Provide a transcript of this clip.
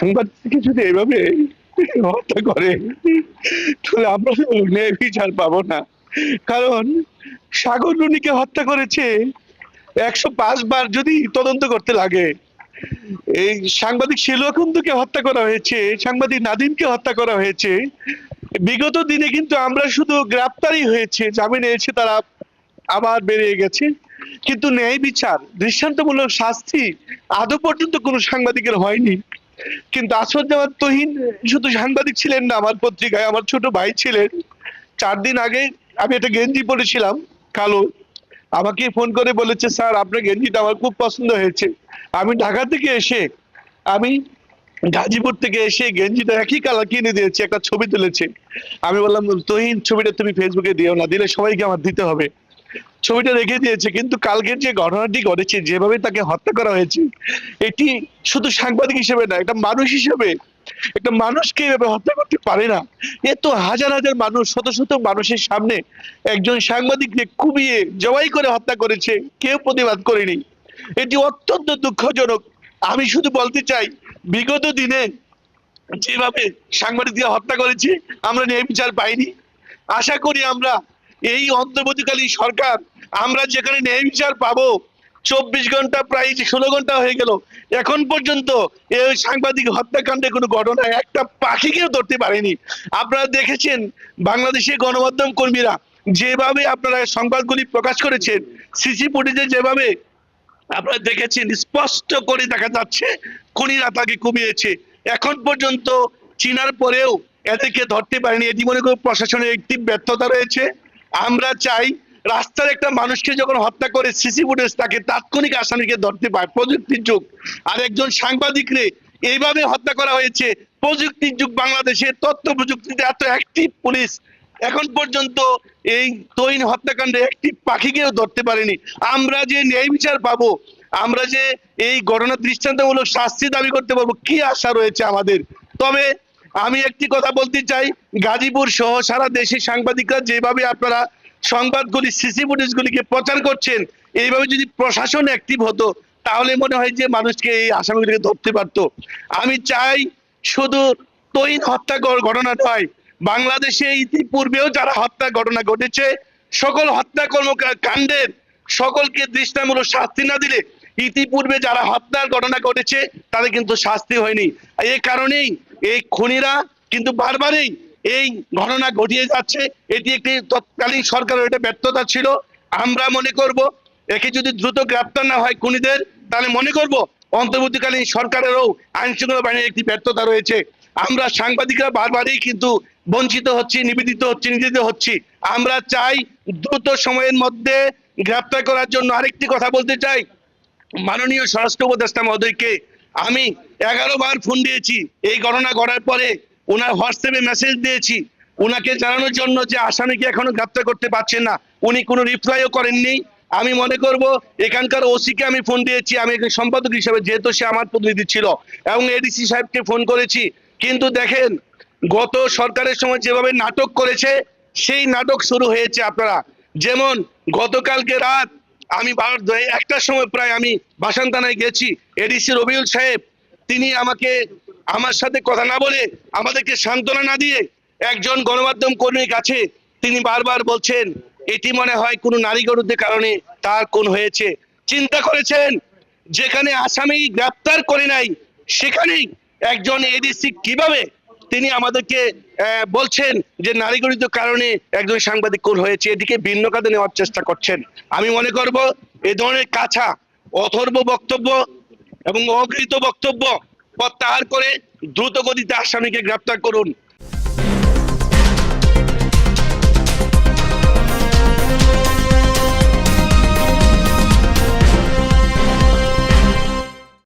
সাংবাদিককে যদি এভাবে হত্যা করে, তাহলে আমরা ন্যায় বিচার পাবো না। কারণ সাগর রুনিকে হত্যা করেছে একশো পাঁচ বার যদি তদন্ত করতে লাগে। এই সাংবাদিক শিলকুন্দুকে হত্যা করা হয়েছে, সাংবাদিক নাদিমকে হত্যা করা হয়েছে। বিগত দিনে কিন্তু আমরা শুধু গ্রেপ্তারই হয়েছে, জামিনে এসে তারা আবার বেরিয়ে গেছে। কিন্তু ন্যায় বিচার, দৃষ্টান্তমূলক শাস্তি আদৌ পর্যন্ত কোনো সাংবাদিকের হয়নি। কিন্তু আসাদুজ্জামান তহিন শুধু সাংবাদিক ছিলেন না, আমার পত্রিকায় আমার ছোট ভাই ছিলেন। চার দিন আগে আমি একটা গেঞ্জি পরেছিলাম, কালো। আমাকে ফোন করে বলেছে, স্যার, আপনার গেঞ্জিটা আমার খুব পছন্দ হয়েছে। আমি ঢাকা থেকে এসে, আমি গাজীপুর থেকে এসে গেঞ্জিটা একই কালার কিনে দিয়েছি, একটা ছবি তুলেছে। আমি বললাম, তহিন, ছবিটা তুমি ফেসবুকে দিও না, দিলে সবাইকে আমার দিতে হবে। ছবিটা রেখে দিয়েছে, কিন্তু কালকের যে ঘটনাটি ঘটেছে, যেভাবে তাকে হত্যা করা হয়েছে, এটি শুধু সাংবাদিক হিসেবে না, একটা মানুষ হিসেবে, একটা মানুষকে এভাবে হত্যা করতে পারে না। এ তো হাজার হাজার মানুষ, শত শত মানুষের সামনে একজন সাংবাদিককে কুবিয়ে জবাই করে হত্যা করেছে, কেউ প্রতিবাদ করেনি। এটি অত্যন্ত দুঃখজনক। আমি শুধু বলতে চাই, বিগত দিনে যেভাবে সাংবাদিককে হত্যা করেছে, আমরা ন্যায় বিচার পাইনি। আশা করি আমরা এই অন্তর্বর্তীকালীন সরকার, আমরা যেখানে ন্যায় বিচার পাবো, চব্বিশ ঘণ্টা প্রায় ষোলো ঘণ্টা হয়ে গেল। এখন পর্যন্ত এই সাংবাদিক হত্যাকাণ্ডে কোনো ঘটনা একটা পাখিকেও ধরতে পারেনি। আপনারা দেখেছেন বাংলাদেশের গণমাধ্যম কর্মীরা যেভাবে আপনারা সংবাদগুলি প্রকাশ করেছেন, সিসি ফুটেজে যেভাবে আপনারা দেখেছেন, স্পষ্ট করে দেখা যাচ্ছে খুনিরা তাকে কমিয়েছে। এখন পর্যন্ত চিনার পরেও এদেরকে ধরতে পারেনি। এটি মনে করি প্রশাসনের একটি ব্যর্থতা রয়েছে। আমরা চাই রাস্তার একটা মানুষকে যখন হত্যা করে সিসি ফুটেজ তাকে তাৎক্ষণিক আসামিকে ধরতে পায়। প্রযুক্তির যুগ। আর একজন সাংবাদিক রে এইভাবে হত্যা করা হয়েছে, প্রযুক্তির যুগ বাংলাদেশে, তথ্য প্রযুক্তিতে এত অ্যাক্টিভ পুলিশ এখন পর্যন্ত এই তৈন হত্যাকাণ্ডে একটি পাখিকেও ধরতে পারেনি। আমরা যে ন্যায় বিচার পাবো, আমরা যে এই ঘটনা দৃষ্টান্তমূলক শাস্তি দাবি করতে পারব, কি আশা রয়েছে আমাদের? তবে আমি একটি কথা বলতে চাই, গাজীপুর সহ সারা দেশের সাংবাদিকরা যেভাবে আপনারা সংবাদগুলি সিসি ফুটেজগুলিকে প্রচার করছেন, এইভাবে যদি প্রশাসন অ্যাক্টিভ হতো, তাহলে মনে হয় যে মানুষকে এই আসামিগুলিকে ধরতে পারতো। আমি চাই শুধু তৈন হত্যা ঘটনা নয়, বাংলাদেশে ইতিপূর্বেও যারা হত্যা ঘটনা ঘটেছে, সকল হত্যা কর্ম কাণ্ডের সকলকে দৃষ্টামূলক শাস্তি না দিলে, ইতিপূর্বে যারা হত্যার ঘটনা ঘটেছে, তাদের কিন্তু শাস্তি হয়নি। এই কারণেই এই খুনিরা কিন্তু বারবারই এই ঘটনা ঘটিয়ে যাচ্ছে। এটি একটি তৎকালীন সরকারের এটা ব্যর্থতা ছিল। আমরা মনে করব, একে যদি দ্রুত গ্রেপ্তার না হয় খুনিদের, তাহলে মনে করব অন্তর্বর্তীকালীন সরকারেরও আইন শৃঙ্খলা বাহিনীর একটি ব্যর্থতা রয়েছে। আমরা সাংবাদিকরা বারবারই কিন্তু বঞ্চিত হচ্ছি, নিবেদিত হচ্ছি নিবেদিত হচ্ছি। আমরা চাই দ্রুত সময়ের মধ্যে গ্রেপ্তার করার জন্য আরেকটি কথা বলতে চাই। মাননীয় স্বরাষ্ট্র উপদেষ্টা মহোদয়কে আমি এগারো বার ফোন দিয়েছি। এই ঘটনা ঘটার পরে ওনার হোয়াটসঅ্যাপে মেসেজ দিয়েছি। ওনাকে জানানোর জন্য যে আসামিকে এখনও গ্রেপ্তার করতে পারছেন না। উনি কোনো রিপ্লাইও করেননি। আমি মনে করব এখানকার ওসিকে আমি ফোন দিয়েছি। আমি একজন সম্পাদক হিসেবে, যেহেতু সে আমার প্রতিনিধি ছিল। এবং এডিসি সাহেবকে ফোন করেছি। কিন্তু দেখেন, গত সরকারের সময় যেভাবে নাটক করেছে, সেই নাটক শুরু হয়েছে আপনারা। যেমন গতকালকে রাত আমি একটার সময় প্রায় আমি বাসান্তানায় গেছি এডিসি রবিউল সাহেব, তিনি আমাকে আমার সাথে কথা না বলে আমাদেরকে সান্ত্বনা না দিয়ে একজন গণমাধ্যম কর্মীর কাছে তিনি বারবার বলছেন, এটি মনে হয় কোনো নারী গরুদের কারণে তার কোন হয়েছে। চিন্তা করেছেন, যেখানে আসামি গ্রেপ্তার করে নাই, সেখানেই একজন এডিসি কীভাবে তিনি আমাদেরকে বলছেন যে নারীগণিত কারণে একজন সাংবাদিক কোন হয়েছে, এদিকে ভিন্ন কাজে নেওয়ার চেষ্টা করছেন। আমি মনে করব এ ধরনের কাছা, অথর্ব বক্তব্য এবং অগৃহীত বক্তব্য প্রত্যাহার করে দ্রুত গতিতে আসামিকে গ্রেপ্তার করুন।